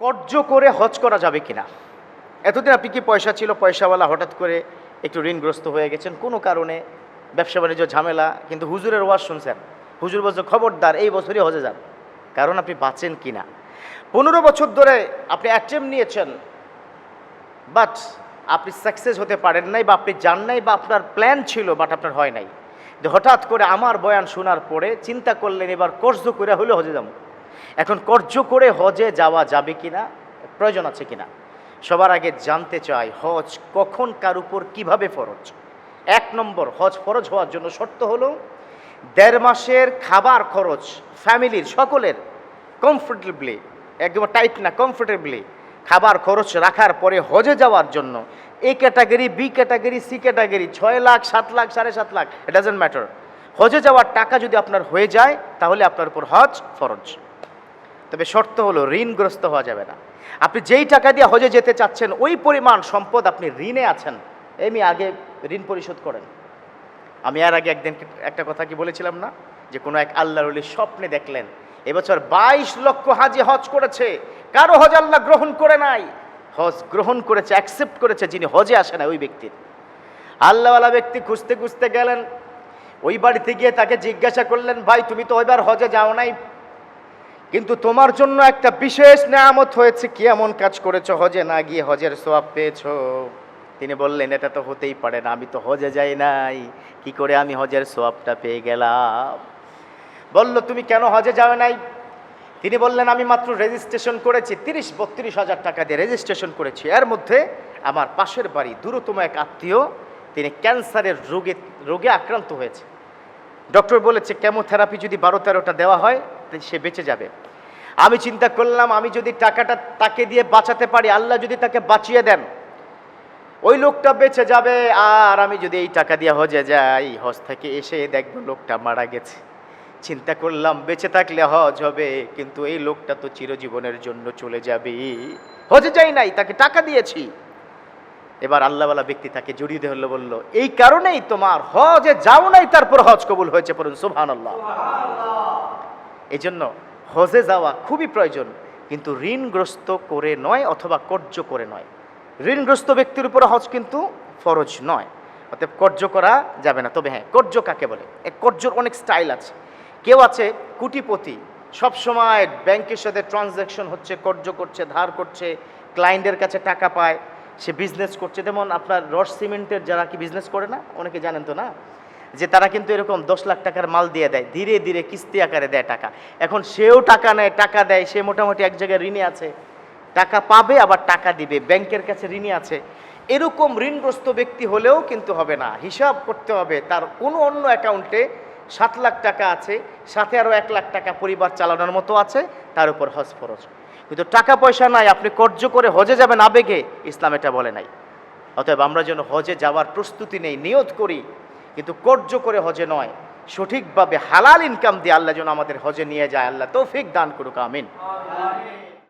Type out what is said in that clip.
কর্য করে হজ করা যাবে কিনা? এতদিন আপনি কি পয়সা ছিল? পয়সাওয়ালা হঠাৎ করে একটু ঋণগ্রস্ত হয়ে গেছেন? কোনো কারণে? ব্যবসা বাণিজ্য ঝামেলা? কিন্তু হুজুরের ওয়াজ শুনছেন। হুজুর বলছে, খবরদার, এই বছরই হজে যান। কারণ আপনি বাঁচেন কিনা? পনেরো বছর ধরে আপনি অ্যাটেম নিয়েছেন বাট আপনি সাকসেস হতে পারেন নাই বা আপনি যান নাই বা আপনার প্ল্যান ছিল বাট আপনার হয় নাই। হঠাৎ করে আমার বয়ান শোনার পরে চিন্তা করলেন, এবার কর্জ করে হলে হজে যাব। এখন কর্জ করে হজে যাওয়া যাবে কিনা? প্রয়োজন আছে কিনা? সবার আগে জানতে চাই, হজ কখন কার উপর কীভাবে ফরজ? এক নম্বর, হজ ফরজ হওয়ার জন্য শর্ত হলো, দেড় মাসের খাবার খরচ ফ্যামিলির সকলের কমফোর্টেবলি একদম টাইট না কমফোর্টেবলি খাবার খরচ রাখার পরে হজে যাওয়ার জন্য। A category B category C category ছয় লাখ, সাত লাখ, সাড়ে সাত লাখ ডাজেন্ট ম্যাটার হজে যাওয়ার টাকা যদি আপনার হয়ে যায়, তাহলে আপনার উপর হজ ফরজ। তবে শর্ত হলো ঋণগ্রস্ত হওয়া যাবে না। আপনি যেই টাকা দিয়ে হজে যেতে চাচ্ছেন, ওই পরিমাণ সম্পদ আপনি ঋণে আছেন। এমনি আগে ঋণ পরিশোধ করেন। আমি আর আগে একদিন একটা কথা কি বলেছিলাম না? যে কোনো এক আল্লাহর স্বপ্নে দেখলেন, এবছর বাইশ লক্ষ হাজি হজ করেছে। কারও হজ আল্লাহ গ্রহণ করে নাই। হজ গ্রহণ করেছে অ্যাকসেপ্ট করেছে, যিনি হজে আসে না ওই ব্যক্তির। আল্লাহওয়ালা ব্যক্তি খুঁজতে খুঁজতে গেলেন। ওই বাড়িতে গিয়ে তাকে জিজ্ঞাসা করলেন, ভাই, তুমি তো ওইবার হজে যাও নাই। কিন্তু তোমার জন্য একটা বিশেষ নেয়ামত হয়েছে, কি এমন কাজ করেছ? হজে না গিয়ে হজের সোয়াব পেয়েছ? তিনি বললেন, এটা তো হতেই পারে না, আমি তো হজে যাই নাই। কি করে আমি হজের সোয়াবটা পেয়ে গেলাম? বলল, তুমি কেন হজে যাও নাই? তিনি বললেন, আমি মাত্র রেজিস্ট্রেশন করেছি, তিরিশ, বত্রিশ হাজার টাকা দিয়ে রেজিস্ট্রেশন করেছি। এর মধ্যে আমার পাশের বাড়ি দূরতম এক আত্মীয়, তিনি ক্যান্সারের রোগে রোগে আক্রান্ত হয়েছে। ডক্টর বলেছে, কেমোথেরাপি যদি বারো তেরোটা দেওয়া হয় সে বেঁচে যাবে। আমি চিন্তা করলাম, আমি যদি টাকাটা তাকে দিয়ে বাঁচাতে পারি, আল্লাহ যদি তাকে বাঁচিয়ে দেন, ওই লোকটা বেঁচে যাবে আর আমি যদি এই টাকা দিয়ে হজে যাই, হজ থেকে এসে দেখব লোকটা মারা গেছে। চিন্তা করলাম, বেঁচে থাকলে হজ হবে, কিন্তু এই লোকটা তো চিরজীবনের জন্য চলে যাবে। হজে যাই নাই, তাকে টাকা দিয়েছি। এবার আল্লাহওয়ালা ব্যক্তি তাকে জড়িয়ে ধরলো, বলল, এই কারণেই তোমার হজে যাও নাই, তারপর হজ কবুল হয়েছে পড়ুন সুবহান আল্লাহ এই জন্য হজে যাওয়া খুবই প্রয়োজন, কিন্তু ঋণগ্রস্ত করে নয় অথবা কর্য করে নয়। ঋণগ্রস্ত ব্যক্তির উপর হজ কিন্তু ফরজ নয়, অতএব কর্য করা যাবে না। তবে হ্যাঁ কর্য কাকে বলে? এক কর্যর অনেক স্টাইল আছে। কেউ আছে কুটিপতি, সবসময় ব্যাংকের সাথে ট্রানজ্যাকশন হচ্ছে, কর্য করছে, ধার করছে, ক্লায়েন্টের কাছে টাকা পায়, সে বিজনেস করছে। যেমন আপনার রস সিমেন্টের যারা কি বিজনেস করে না? অনেকে জানেন তো না? যে তারা কিন্তু এরকম দশ লাখ টাকার মাল দিয়ে দেয়, ধীরে ধীরে কিস্তি আকারে দেয় টাকা। এখন সেও টাকা নেয়, টাকা দেয়, সে মোটামুটি এক জায়গায় ঋণে আছে। টাকা পাবে, আবার টাকা দিবে। ব্যাংকের কাছে ঋণে আছে। এরকম ঋণগ্রস্ত ব্যক্তি হলেও কিন্তু হবে না। হিসাব করতে হবে, তার কোনো অন্য অ্যাকাউন্টে সাত লাখ টাকা আছে, সাথে আরও এক লাখ টাকা পরিবার চালানোর মতো আছে, তার উপর হজ ফরজ। কিন্তু টাকা পয়সা নাই, আপনি কর্য করে হজে যাবেন আবেগে, ইসলাম এটা বলে নাই। অতএব আমরা যেন হজে যাওয়ার প্রস্তুতি নেই, নিয়ত করি কিন্তু কর্য করে হজে নয়, সঠিকভাবে হালাল ইনকাম দিয়ে আল্লাহ যেন আমাদের হজে নিয়ে যায়। আল্লাহ তৌফিক দান করুক, আমিন।